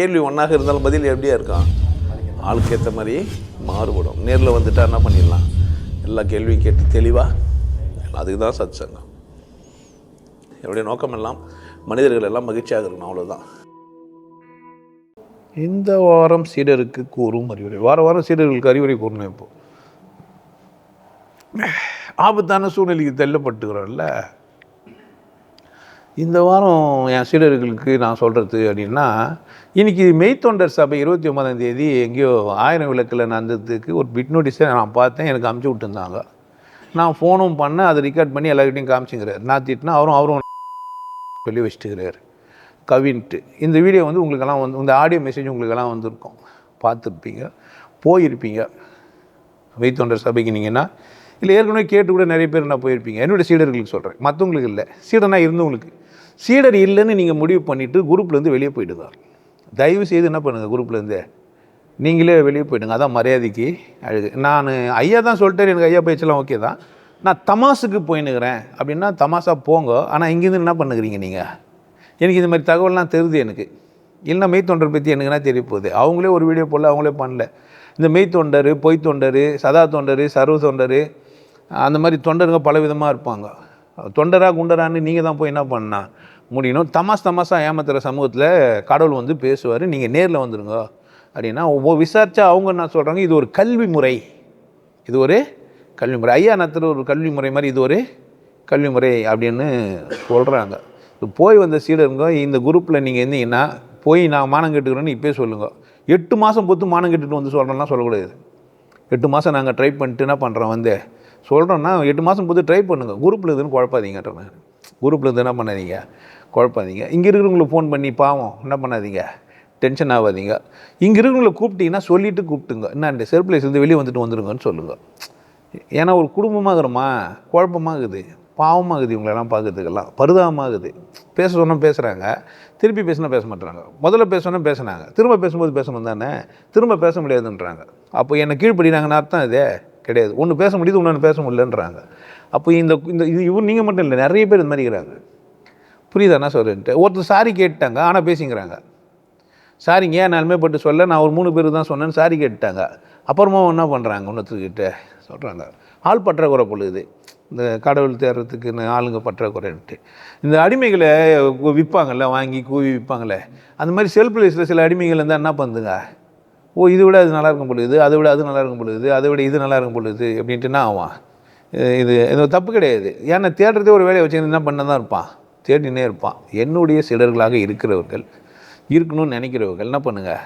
கேள்வி ஒன்றாக இருந்தாலும் பதில் எப்படியா இருக்கான் ஆளுக்கு ஏற்ற மாதிரி மாறுபடும். நேரில் வந்துட்டா என்ன பண்ணிடலாம்? எல்லா கேள்வியும் கேட்டு தெளிவாக அதுக்கு தான் சத் சங்கம் என்னுடைய நோக்கம் எல்லாம் மனிதர்கள் எல்லாம் மகிழ்ச்சியாக இருக்கணும் அவ்வளோதான் இந்த வாரம் சீடருக்கு கூறும் அறிவுரை. வார வாரம் சீடர்களுக்கு அறிவுரை கூறணும் இப்போது ஆபத்தான சூழ்நிலைக்கு தள்ளப்பட்டுக்கிறோம்ல இந்த வாரம் என் சீடர்களுக்கு நான் சொல்கிறது அப்படின்னா இன்றைக்கி மெய்த்தொண்டர் சபை இருபத்தி ஒன்பதாம் தேதி எங்கேயோ ஆயிரம் விளக்கில் நடந்ததுக்கு ஒரு பிட் நோட்டீஸை நான் பார்த்தேன் எனக்கு அமுச்சு விட்டுருந்தாங்க. நான் ஃபோனும் பண்ணேன் அதை ரெக்கார்ட் பண்ணி எல்லாருக்கிட்டையும் காமிச்சுங்கிறார். நான் திட்டினா அவரும் அவரும் சொல்லி வச்சுட்டுக்கிறார். கவின்ட்டு. இந்த வீடியோ வந்து உங்களுக்கெல்லாம் வந்து இந்த ஆடியோ மெசேஜ் உங்களுக்கெல்லாம் வந்திருக்கும். பார்த்துருப்பீங்க போயிருப்பீங்க. மெய்த்தொண்டர் சபைக்கு நீங்கன்னா இல்லை ஏற்கனவே கேட்டு கூட நிறைய பேர் நான் போயிருப்பீங்க? என்னுடைய சீடர்களுக்கு சொல்கிறேன் மற்றவங்களுக்கு இல்லை. சீடனாக இருந்தவங்களுக்கு. சீடர் இல்லைன்னு நீங்கள் முடிவு பண்ணிவிட்டு குரூப்லேருந்து வெளியே போயிடுங்க தயவு செய்து என்ன பண்ணுங்கள் குரூப்லேருந்து நீங்களே வெளியே போயிடுங்க. அதான் மரியாதைக்கு அழகு. நான் ஐயா தான் சொல்லிட்டேன் எனக்கு ஐயா பேச்செல்லாம் ஓகே தான். நான் தமாசுக்கு போயின்னுக்கிறேன் அப்படின்னா தமாஷா போங்க. ஆனால் இங்கேருந்து என்ன பண்ணுகிறீங்க நீங்கள் எனக்கு இந்த மாதிரி தகவல்லாம் தெரியுது எனக்கு. இல்லைன்னா மெய்த்தொண்டர் பற்றி எனக்குன்னா தெரிய போகுது? அவங்களே ஒரு வீடியோ போடல அவங்களே பண்ணல. இந்த மெய்த்தொண்டர் பொய் தொண்டர் சதா தொண்டர் சர்வ தொண்டர் அந்த மாதிரி தொண்டருங்க பல விதமாக இருப்பாங்க. தொண்டரா குண்டரான்னு நீங்கள் தான் போய் என்ன பண்ணா முடியணும். தமாஸ் தமாசா ஏமாத்துகிற சமூகத்தில் கடவுள் வந்து பேசுவார். நீங்கள் நேரில் வந்துடுங்க அப்படின்னா ஒவ்வொரு விசாரித்தா அவங்க என்ன சொல்கிறாங்க இது ஒரு கல்வி முறை. இது ஒரு கல்வி முறை. ஐயா நத்துற ஒரு கல்வி முறை மாதிரி இது ஒரு கல்வி முறை அப்படின்னு சொல்கிறாங்க இப்போ போய் வந்த சீடருங்க இந்த குரூப்பில் நீங்கள் இருந்தீங்கன்னா போய் நான் மானம் கேட்டுக்கிறேன்னு இப்போயே சொல்லுங்கள் எட்டு மாதம் பொத்து மானம் கட்டுட்டு வந்து சொல்கிறேன்னா சொல்லக்கூடாது. எட்டு மாதம் நாங்கள் ட்ரை பண்ணிட்டு என்ன பண்ணுறோம் வந்து? சொல்கிறோன்னா எட்டு மாதம் பொத்து ட்ரை பண்ணுங்கள் குரூப்பில் இதுன்னு குழப்பாதீங்கன்ற குரூப்பில் இருந்து என்ன பண்ணாதீங்க? குழப்பாதீங்க. இங்கே இருக்கிறவங்களுக்கு ஃபோன் பண்ணி பாவம் என்ன பண்ணாதீங்க? டென்ஷன் ஆகாதீங்க. இங்கே இருக்கிறவங்களை கூப்பிட்டீங்கன்னா சொல்லிவிட்டு கூப்பிட்டுங்க. என்ன செர்ப்ளேஸ் இருந்து வெளியே வந்துட்டு வந்துருங்கன்னு சொல்லுங்கள் ஏன்னா ஒரு குடும்பமாகறோமா? குழப்பமாகுது. பாவமாகுது இவங்களெல்லாம் பார்க்கறதுக்கெல்லாம். பரிதாபமாகுது. பேச சொன்னால் பேசுகிறாங்க திருப்பி பேசினா பேச மாட்டுறாங்க முதல்ல பேசணும் பேசுனாங்க. திரும்ப பேசும்போது பேசணும் தானே? திரும்ப பேச முடியாதுன்றாங்க. அப்போ என்னை கீழ்ப்படினாங்கன்னு அர்த்தம் இதே? கிடையாது. ஒன்று பேச முடியுது ஒன்று பேச முடியலன்றாங்க. அப்போ இந்த இந்த இது இவர் நீங்கள் மட்டும் இல்லை நிறைய பேர் இந்த மாதிரி இருக்கிறாங்க. புரியுதா என்ன சொல்கிறேன்ட்டு ஒருத்தர் சாரி கேட்டாங்க ஆனால் பேசிங்கிறாங்க. சாரிங்க ஏன் நாலுமே பட்டு சொல்ல நான் ஒரு மூணு பேர் தான் சொன்னேன்னு சாரி கேட்டுட்டாங்க. அப்புறமா என்ன பண்ணுறாங்க இன்னொருத்தர்கிட்ட? சொல்கிறாங்க ஆள் பற்றாக்குறை பொழுது. இந்த கடவுள் தேர்றதுக்குன்னு ஆளுங்க பற்றாக்குறைன்ட்டு. இந்த அடிமைகளை விற்பாங்கல்ல வாங்கி கூவி விற்பாங்கல்ல. அந்த மாதிரி செல்ஃப் பிளேஸில் சில அடிமைகள் இருந்தால் என்ன பண்ணுதுங்க? ஓ இதை விட அது நல்லா இருக்கும் பொழுது அதை விட அது நல்லா இருக்கும் பொழுது அதை விட இது நல்லா இருக்கும் பொழுது அப்படின்ட்டு என்ன ஆவான்? இது இது தப்பு கிடையாது. ஏன்னா தேடுறதே ஒரு வேலையை வச்சு என்ன பண்ண தான் இருப்பான்? தேடினே இருப்பான். என்னுடைய சிலர்களாக இருக்கிறவர்கள் இருக்கணும்னு நினைக்கிறவர்கள் என்ன பண்ணுங்கள்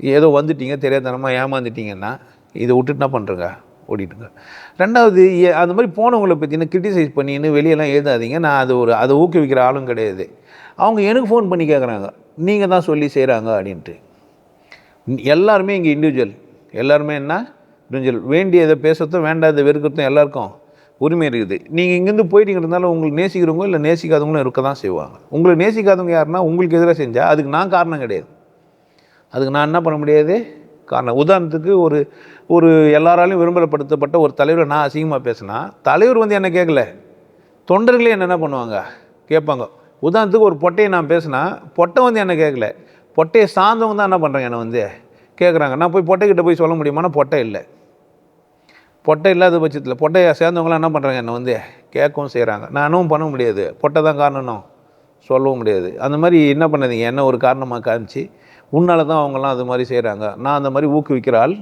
ஏதோ வந்துட்டீங்க தெரியாதனமாக ஏமாந்துட்டீங்கன்னா இதை விட்டுட்டு என்ன பண்ணுறங்க ஓடிட்டுங்க. ரெண்டாவது ஏ- அந்த மாதிரி போனவங்களை பற்றின கிரிட்டிசைஸ் பண்ணின்னு வெளியெல்லாம் எழுதாதீங்க. நான் அது ஒரு அதை ஊக்குவிக்கிற ஆளும் கிடையாது. அவங்க எனக்கு ஃபோன் பண்ணி கேட்குறாங்க நீங்கள் தான் சொல்லி செய்கிறாங்க அப்படின்ட்டு. எல்லாருமே இங்கே இண்டிவிஜுவல் எல்லாருமே என்ன? இண்டிவிஜுவல் வேண்டியதை பேசுறதும் வேண்டாத வெறுக்கிறதும் எல்லாருக்கும். உரிமை இருக்குது. நீங்கள் இங்கேருந்து போயிட்டீங்கிறதுனால உங்களுக்கு நேசிக்கிறவங்க இல்லை நேசிக்காதவங்களும் இருக்க தான் செய்வாங்க. உங்களை நேசிக்காதவங்க யாருன்னா உங்களுக்கு எதிராக செஞ்சால் அதுக்கு நான் காரணம் கிடையாது. அதுக்கு நான் என்ன பண்ண முடியாது? காரணம். உதாரணத்துக்கு ஒரு ஒரு எல்லாராலையும் விரும்பப்படுத்தப்பட்ட ஒரு தலைவரை நான் அசிங்கமாக பேசினா தலைவர் வந்து என்ன கேட்கல தொண்டர்களே என்ன என்ன பண்ணுவாங்க? கேட்பாங்க. உதாரணத்துக்கு ஒரு பொட்டையை நான் பேசினா பொட்டை வந்து என்ன கேட்கல பொட்டையை சார்ந்தவங்க தான் என்ன பண்ணுறாங்க என்னை வந்து? கேட்குறாங்க நான் போய் பொட்டைக்கிட்ட போய் சொல்ல முடியுமானா பொட்டை இல்லை. பொட்டை இல்லாத பட்சத்தில் பொட்டையை சேர்ந்தவங்களாம் என்ன பண்ணுறாங்க என்னை வந்து கேட்கவும் செய்கிறாங்க நானும் பண்ண முடியாது. பொட்டை தான் காரணம் சொல்லவும் முடியாது. அந்த மாதிரி என்ன பண்ணாதீங்க? என்ன ஒரு காரணமாக காமிச்சு உன்னால் தான் அவங்கெல்லாம் அது மாதிரி செய்கிறாங்க நான் அந்த மாதிரி ஊக்குவிக்கிற ஆள்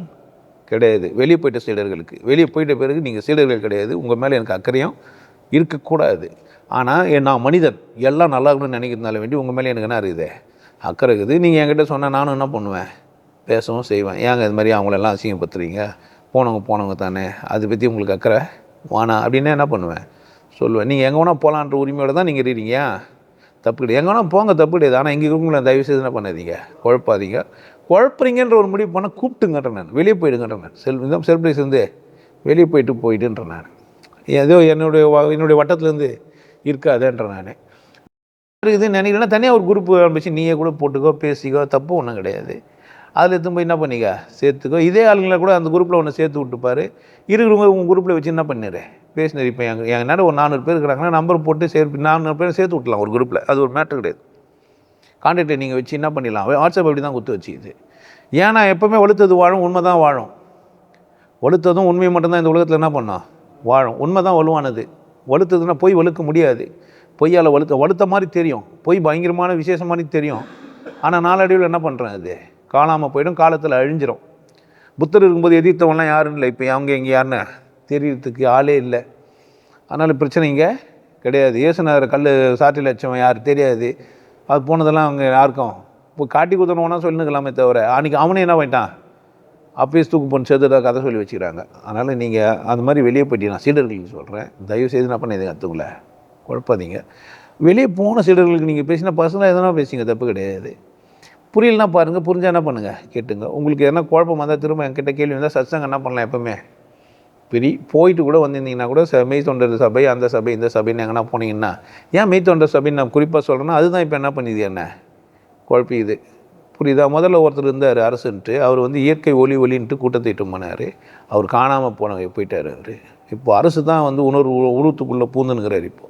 கிடையாது. வெளியே போயிட்ட சீடர்களுக்கு. வெளியே போயிட்ட பிறகு நீங்கள் சீடர்கள் கிடையாது. உங்கள் மேலே எனக்கு அக்கறையும் இருக்கக்கூடாது. ஆனால் நான் மனிதன். எல்லாம் நல்லா இருக்கணும்னு நினைக்கிறதுனால வேண்டி உங்கள் மேலே எனக்கு என்ன இருக்குது அக்கறை இருக்குது. நீங்கள் என்கிட்ட சொன்னால் நானும் என்ன பண்ணுவேன்? பேசவும் செய்வேன். ஏங்க இது மாதிரி அவங்களெல்லாம் அசிங்கப்படுத்துறீங்க? போனவங்க போனவங்க தானே அதை பற்றி உங்களுக்கு அக்கறை? வானா அப்படின்னா என்ன பண்ணுவேன்? சொல்லுவேன் நீங்கள் எங்கே வேணால் போகலான்ற உரிமையோடு தான் நீங்கள் இருக்கிறீங்க. தப்பு கிடையாது. எங்கே வேணால் போங்க தப்பு கிடையாது. ஆனால் எங்கே இருக்கவங்கள தயவு செய்து என்ன பண்ணாதீங்க. குழப்பாதீங்க. குழப்புறீங்கன்ற ஒரு முடிவு பண்ணால் கூப்பிட்டுங்கன்ற நான். வெளியே போயிடுங்கன்ற நான். செல் இந்த செல்பிரைஸ் வந்து வெளியே போயிட்டு போயிட்டுன்ற நான். ஏதோ என்னுடைய என்னுடைய வட்டத்துலேருந்து இருக்காதேன்ற நான். இருக்குதுன்னு நினைக்கிறேன்னா தனியாக ஒரு குரூப் ஆரம்பிச்சு நீயே கூட போட்டுக்கோ பேசிக்கோ தப்பு ஒன்றும் கிடையாது. அதில் எடுத்து போய் என்ன பண்ணிக்க? சேர்த்துக்கோ. இதே ஆளுங்களை கூட அந்த குரூப்பில் ஒன்று சேர்த்து விட்டுப்பாரு. இருக்கிறவங்க உங்கள் குரூப்பில் வச்சு என்ன பண்ணிடு பேசினர் இப்போ எங்கள் எங்கள் நேரம் ஒரு நானூறு பேர் இருக்கிறாங்கன்னா நம்பர் போட்டு சேர்த்து நானூறு பேர் சேர்த்து விட்டலாம் ஒரு குரூப்பில் அது ஒரு மேட்ரு கிடையாது. கான்டாக்டை நீங்கள் வச்சு என்ன பண்ணிடலாம்? வாட்ஸ்அப் அப்படி தான் குத்து வச்சுக்குது ஏன்னா எப்போவுமே வலுத்தது வாழும் உண்மை தான் வாழும். வலுத்ததும் உண்மையை மட்டும்தான் இந்த உலகத்தில் என்ன பண்ணோம்? வாழும். உண்மை தான் வலுவானது. வலுத்ததுன்னா பொய் வலுக்க முடியாது. பொய்யால் வலுத்த வலுத்த மாதிரி தெரியும். பொய் பயங்கரமான விசேஷம் மாதிரி தெரியும். ஆனால் நாளடைவில் என்ன பண்ணுறேன் அது? காணாமல் போயிடும் காலத்தில் அழிஞ்சிரும். புத்தர் இருக்கும்போது எதிர்த்தவன்லாம் யாரும் இல்லை. இப்போ அவங்க இங்கே யாருன்னு தெரியறதுக்கு ஆளே இல்லை. அதனால் பிரச்சனை இங்கே கிடையாது. இயேசுநகர் கல் சாட்டில் வச்சவன் யார் தெரியாது. அது போனதெல்லாம் அவங்க யாருக்கும்? இப்போ காட்டி குத்தணும்னா சொல்லுங்கலாமே தவிர அன்றைக்கி அவனே என்ன பண்ணிட்டான்? அப்பயே தூக்கு பொண்ணு சேர்த்துட்டா கதை சொல்லி வச்சுக்கிறாங்க. அதனால் நீங்கள் அந்த மாதிரி வெளியே போயிட்டு நான் சீடர்களுக்கு சொல்கிறேன் தயவு செய்து என்ன பண்ண எதுவும் கற்றுக்கல குழப்பாதீங்க. வெளியே போன சீடர்களுக்கு நீங்கள் பேசினா பர்சனலாக எதனா பேசிங்க. தப்பு கிடையாது. புரியலனா பாருங்கள் புரிஞ்சால் என்ன பண்ணுங்கள் கேட்டுங்க. உங்களுக்கு எதனா குழப்பம் வந்தால் திரும்ப என்கிட்ட கேள்வி வந்தால் சத்சங்கம் என்ன பண்ணலாம் எப்பவுமே? பெரிய போயிட்டு கூட வந்திருந்தீங்கன்னா கூட ச மெய் தொண்டர் சபை அந்த சபை இந்த சபைன்னு எங்கன்னா போனீங்கன்னா ஏன் மெய் தொண்டர் சபைன்னு நான் குறிப்பாக சொல்கிறேன்னா அதுதான் இப்போ என்ன பண்ணிது என்ன? குழப்பிக்குது. புரியுதா? முதல்ல ஒருத்தர் இருந்தார் அரசுன்ட்டு. அவர் வந்து இயற்கை ஒலி ஒலின்ட்டு கூட்டத்தை இட்டு போனார் அவர் காணாமல் போனவங்க போயிட்டார் அவர். இப்போ அரசு தான் வந்து உணர்வு உருவத்துக்குள்ளே பூந்துனுங்கிறார் இப்போ.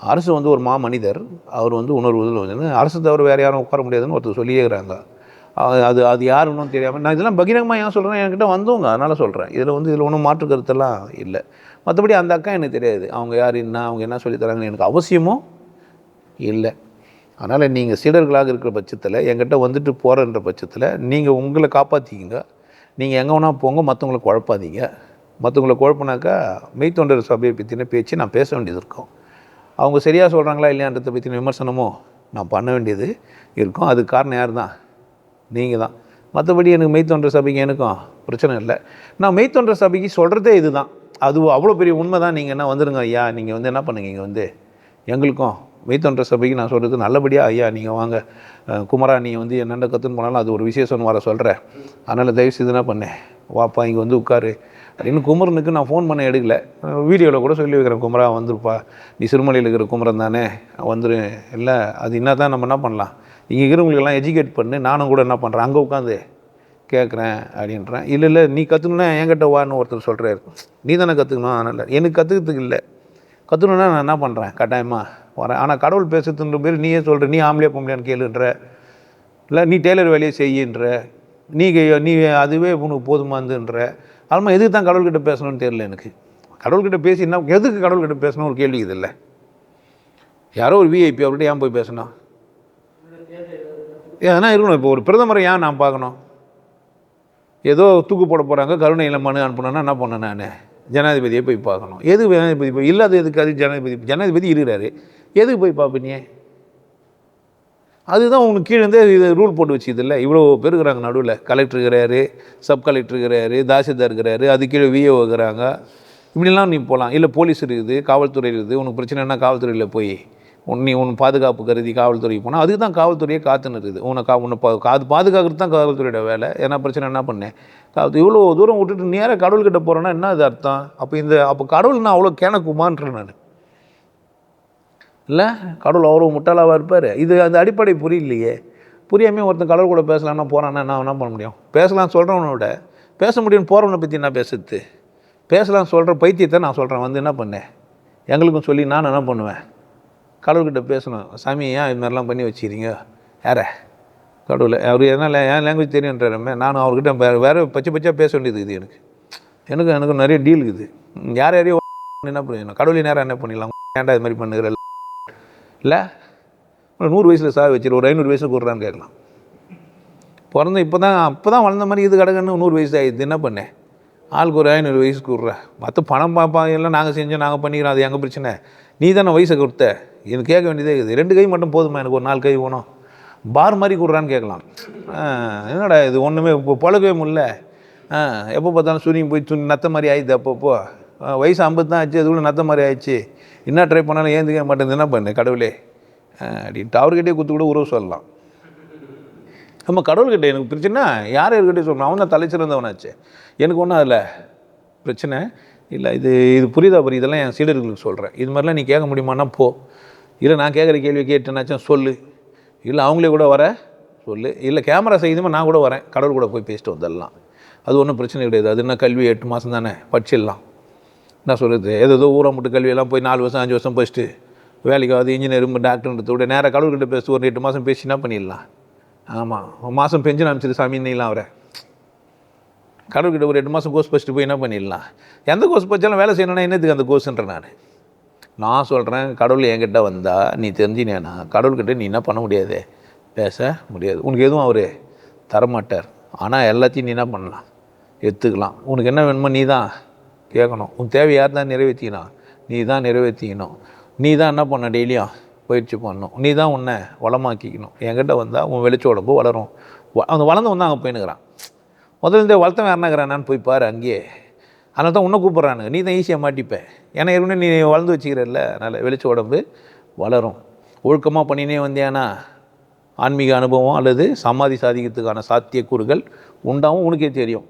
அரசு வந்து ஒரு மா மனிதர் அவர் வந்து உணர்வு வந்து அரசு தவிர வேறு யாரும் உட்கார முடியாதுன்னு ஒருத்தர் சொல்லியேக்கிறாங்க அது அது யாருன்னு தெரியாமல் நான் இதெல்லாம் பகிரங்கமாக ஏன் சொல்கிறேன் என்கிட்ட வந்தவங்க அதனால் சொல்கிறேன் இதில் வந்து இதில் ஒன்றும் மாற்று கருத்தெல்லாம் இல்லை. மற்றபடி அந்த அக்கா எனக்கு தெரியாது. அவங்க யார் என்ன அவங்க என்ன சொல்லித் தராங்கன்னு எனக்கு அவசியமும் இல்லை. அதனால் நீங்கள் சீடர்களாக இருக்கிற பட்சத்தில் என்கிட்ட வந்துட்டு போகிறன்ற பட்சத்தில் நீங்கள் உங்களை காப்பாற்றிக்கிங்க நீங்கள் எங்கே வேணால் போங்க மற்றவங்களை குழப்பாதீங்க. மற்றவங்களை குழப்பினாக்கா மெய்த்தொண்டர் சபையை பற்றின பேச்சு நான் பேச வேண்டியது இருக்கும். அவங்க சரியாக சொல்கிறாங்களா இல்லையான்றதை பற்றின விமர்சனமோ நான் பண்ண வேண்டியது இருக்கும். அதுக்கு காரணம் யார் தான் நீங்கள் தான் மற்றபடி எனக்கு மெய்த்தொன்ற சபைக்கு எனக்கும் பிரச்சனை இல்லை. நான் மெய்த்தொன்ற சபைக்கு சொல்கிறதே இதுதான். அது அவ்வளோ பெரிய உண்மை தான் நீங்கள் என்ன வந்துடுங்க ஐயா நீங்கள் வந்து என்ன பண்ணுங்க இங்கே வந்து? எங்களுக்கும் மெய்த்தொன்ற சபைக்கு நான் சொல்கிறது நல்லபடியாக ஐயா நீங்கள் வாங்க. குமரா நீ வந்து என்னென்ன கற்றுன்னு போனாலும் அது ஒரு விசேஷம் வர சொல்கிறேன் அதனால் தயவு செய்து என்ன பண்ணேன் வாப்பா இங்கே வந்து உட்காரு. அப்படின்னு குமரனுக்கு நான் ஃபோன் பண்ண எடுக்கல. வீடியோவில் கூட சொல்லி வைக்கிறேன் குமரா வந்துருப்பா. நீ சிறுமலையில் இருக்கிற குமரன் தானே? வந்துரு. இல்லை அது என்ன தான் நம்ம என்ன பண்ணலாம்? இங்கே இருக்கிறவங்களுக்கெல்லாம் எஜுகேட் பண்ணு. நானும் கூட என்ன பண்ணுறேன் அங்கே உட்காந்து கேட்குறேன் அப்படின்றேன். இல்லை இல்லை நீ கற்றுக்கணுன்னா என்கிட்ட வான்னு ஒருத்தர் சொல்கிறாரு நீ தானே கற்றுக்கணும் அதனால் எனக்கு கற்றுக்கிறதுக்கு இல்லை. கற்றுக்கணுன்னா நான் என்ன பண்ணுறேன் கட்டாயமாக வரேன். ஆனால் கடவுள் பேசுறதுன்ற பேர் நீயே சொல்கிற நீ ஆம்பளையா பொம்பளையான்னு கேளுன்ற. இல்லை நீ டெய்லர் வேலையை செய்யுன்ற. நீ நீ அதுவே உனக்கு போதுமாந்துன்ற அதுமா எதுக்கு தான் கடவுள்கிட்ட பேசணும்னு தெரியல எனக்கு. கடவுள்கிட்ட பேசி என்ன எதுக்கு கடவுள்கிட்ட பேசணும் ஒரு கேள்வி இது இல்லை? யாரோ ஒரு விஐபி அவர்கிட்ட ஏன் போய் பேசணும்? ஏன்னா இருக்கணும்? இப்போ ஒரு பிரதமரை ஏன் நான் பார்க்கணும்? ஏதோ தூக்கு போட போகிறாங்க கருணையில் மனு அனுப்பினேன்னா என்ன பண்ணேன் நான்? ஜனாதிபதியை போய் பார்க்கணும். எது ஜனாதிபதி போய் இல்லாத எதுக்காது அது ஜனாதிபதி ஜனாதிபதி இருக்கிறாரு. எதுக்கு போய் பார்ப்பீங்க? அதுதான் உங்களுக்கு கீழே இருந்தே இது ரூல் போட்டு வச்சுது இல்லை இவ்வளோ பேர் இருக்கிறாங்க நடுவில். கலெக்டர் இருக்கிறாரு சப் கலெக்டர் இருக்கிறாரு தாசில்தார் இருக்கிறாரு அது கீழே விஏஓ இருக்கிறாங்க. இப்படிலாம் நீ போகலாம் இல்லை போலீஸ் இருக்குது காவல்துறை இருக்குது. உனக்கு பிரச்சனைனா காவல்துறையில் போய்? உன் நீ உன் பாதுகாப்பு கருதி காவல்துறைக்கு போனால் அதுக்கு தான் காவல்துறையே காத்துன்னு இருக்குது உன்னை கா உன்னை பா காது பாதுகாக்கிறது தான் காவல்துறையோட வேலை. ஏன்னா பிரச்சனை என்ன பண்ணேன்? காவல்துறை இவ்வளோ தூரம் விட்டுட்டு நேராக கடவுள்கிட்ட போகிறேன்னா என்ன அது அர்த்தம்? அப்போ இந்த அப்போ கடவுள் நான் அவ்வளோ கேனக்குமான்றேன் நான். இல்லை கடவுள் அவ்வளோ முட்டாளாவாக இருப்பார். இது அந்த அடிப்படை புரியலையே. புரியாமே ஒருத்தன் கடவுள் கூட பேசலாம்னா போகிறான்னா நான் என்ன பண்ண முடியும்? பேசலாம் சொல்கிறவனை விட பேச முடியும்னு போகிறவனை பற்றி என்ன பேசுறது? பேசலாம் சொல்கிற பைத்தியத்தை நான் சொல்கிறேன் வந்து என்ன பண்ணேன் எங்களுக்கும் சொல்லி நான் என்ன பண்ணுவேன்? கடவுள்கிட்ட பேசணும். சாமி ஏன் இது மாதிரிலாம் பண்ணி வச்சுக்கிறீங்க? யார? கடவுள். அவர் என்ன ஏன் லாங்குவேஜ் தெரியுன்றாருமே நானும் அவர்கிட்ட வேறு வேறு பச்சை பச்சையாக பேச வேண்டியது இது எனக்கு. எனக்கு எனக்கு நிறைய டீல் இருக்குது. யார் யாரையும் என்ன பண்ணுவேன் கடவுளை நேரம் என்ன பண்ணிடலாம்? ஏன்டா இது மாதிரி பண்ணுகிற இல்லை ஒரு நூறு வயசில் சாக வச்சிரு ஒரு ஐநூறு வயசுக்கு கூடுறான்னு கேட்கலாம். பிறந்த இப்போ தான் அப்போ தான் வளர்ந்த மாதிரி இது கிடக்குன்னு நூறு வயசு ஆகிடுது என்ன பண்ணேன் ஆளுக்கு ஒரு ஐநூறு வயசு கூடுற. மற்ற பணம் பார்ப்பாங்க எல்லாம் நாங்கள் செஞ்சோம் நாங்கள் பண்ணிக்கிறோம் அது எங்கள் பிரச்சனை? நீ தானே வயசை கொடுத்த. எனக்கு கேட்க வேண்டியதே இருக்குது. ரெண்டு கை மட்டும் போதுமா எனக்கு? ஒரு நாலு கை வேணும். பார் மாதிரி கூடுறான்னு கேட்கலாம். என்னடா இது? ஒன்றுமே இப்போ பழகவே முடியல எப்போ பார்த்தாலும் சுனிங்க போய் துணி நத்த மாதிரி ஆயிடுது அப்பப்போ. வயசு ஐம்பது தான் ஆச்சு அதுக்குள்ளே நத்த மாதிரி ஆயிடுச்சு. என்ன ட்ரை பண்ணாலும் ஏந்துக்க மாட்டேங்குது என்ன பண்ணு கடவுளே. அப்படின்ட்டு அவர்கிட்டே குத்து கூட உறவு சொல்லலாம். நம்ம கடவுள்கிட்ட எனக்கு பிரச்சனை யார் யார்கிட்ட சொல்லணும். அவன் தான் தலை சிறந்தவனாச்சு எனக்கு ஒன்றும் அதில் பிரச்சனை இல்லை. இது இது புரியுதா புரியுது? இதெல்லாம் என் சீடர்களுக்கு சொல்கிறேன் இது மாதிரிலாம் நீ கேட்க முடியுமான்னா போ. இல்லை நான் கேட்குற கேள்வி கேட்டேனாச்சும் சொல்லு. இல்லை அவங்களே கூட வர சொல்லு. இல்லை கேமரா செய்யுதுமா நான் கூட வரேன். கடவுள் கூட போய் பேசிட்டு வந்துடலாம். அது ஒன்றும் பிரச்சனை கிடையாது. அது என்ன கல்வி எட்டு மாதம் தானே? படிச்சிடலாம். என்ன சொல்கிறது ஏதோ ஊரை மட்டும் கல்வியெல்லாம் போய் நாலு வருஷம் அஞ்சு வருஷம் போயிட்டு வேலைக்கு ஆகுது இன்ஜினியரும் டாக்டர்ன்றது விட நேராக கடவுள்கிட்ட பேசி ஒரு எட்டு மாதம் பேசி என்ன பண்ணிடலாம் ஆமாம் மாதம் பெஞ்சு அனுப்பிச்சிட்டு சாமி நீலாம் அவரை. கடவுள்கிட்ட ஒரு எட்டு மாதம் கோர்ஸ் படிச்சுட்டு போய் என்ன பண்ணிடலாம்? எந்த கோர்ஸ் படித்தாலும் வேலை செய்யணும்னா என்னத்துக்கு அந்த கோர்ஸ்ன்றேன் நான்? நான் சொல்கிறேன் கடவுள் என்கிட்ட வந்தால் நீ தெரிஞ்சினேனா கடவுள்கிட்ட நீ என்ன பண்ண முடியாது? பேச முடியாது. உனக்கு எதுவும் அவர் தரமாட்டார். ஆனால் எல்லாத்தையும் நீ என்ன பண்ணலாம்? எடுத்துக்கலாம். உனக்கு என்ன வேணுமோ நீ தான் கேட்கணும். உன் தேவை யார் தான் நிறைவேற்றினா நீ தான் நிறைவேற்றிக்கணும் நீ தான் என்ன பண்ண டெய்லியும் பயிற்சி பண்ணணும். நீ தான் உன்னை வளமாக்கிக்கணும். என்கிட்ட வந்தால் உன் வெளிச்ச உடம்பு வளரும். வ- அந்த வளர்ந்து வந்து அங்கே போயினுக்கிறான் முதல்ல இந்த வளர்த்தவன் யாருனாங்கிறானான்னு போய் பாரு அங்கேயே. அதனால தான் உன்னை கூப்பிட்றானுங்க. நீ தான் ஈஸியாக மாட்டிப்பேன் ஏன்னா ஏற்கனவே நீ வளர்ந்து வச்சுக்கிறல்ல. அதனால் வெளிச்ச உடம்பு வளரும். ஒழுக்கமாக பண்ணினே வந்தியானா? ஆன்மீக அனுபவம் அல்லது சமாதி சாதிக்கிறதுக்கான சாத்தியக்கூறுகள் உண்டாகவும் உனக்கே தெரியும்.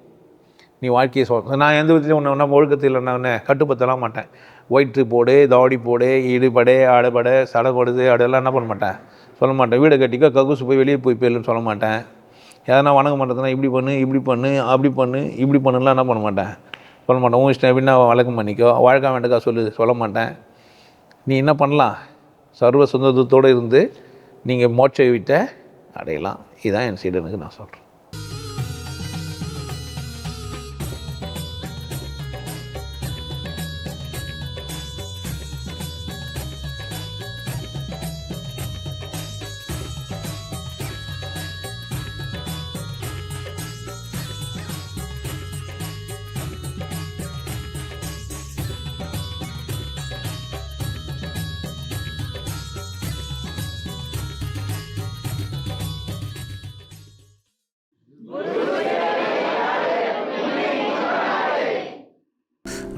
நீ வாழ்க்கையை சொல். நான் எந்த விதத்துலையும் ஒன்று ஒன்றும் ஒழுக்கத்தில் நான் உன்னை கட்டுப்படுத்தலாம் மாட்டேன். ஒயிட்ரு போடு தாடி போடு ஈடுபடே ஆடுபடு சடப்படுது அதெல்லாம் என்ன பண்ண மாட்டேன்? சொல்ல மாட்டேன். வீடை கட்டிக்கோ ககுசு போய் வெளியே போய் போயிடலன்னு சொல்ல மாட்டேன். எதனா வணங்க மாட்டேதுன்னா இப்படி பண்ணு இப்படி பண்ணு அப்படி பண்ணு இப்படி பண்ணுலாம் என்ன பண்ண மாட்டேன்? சொல்ல மாட்டேன். உன் இஷ்டம் எப்படின்னா வழக்கம் பண்ணிக்கோ. வழக்கம் வேண்டக்கா சொல்லு சொல்ல மாட்டேன். நீ என்ன பண்ணலாம்? சர்வ சுதந்திரத்தோடு இருந்து நீங்கள் மோட்ச விட்ட அடையலாம். இதுதான் என் சீடனுக்கு நான் சொல்கிறேன்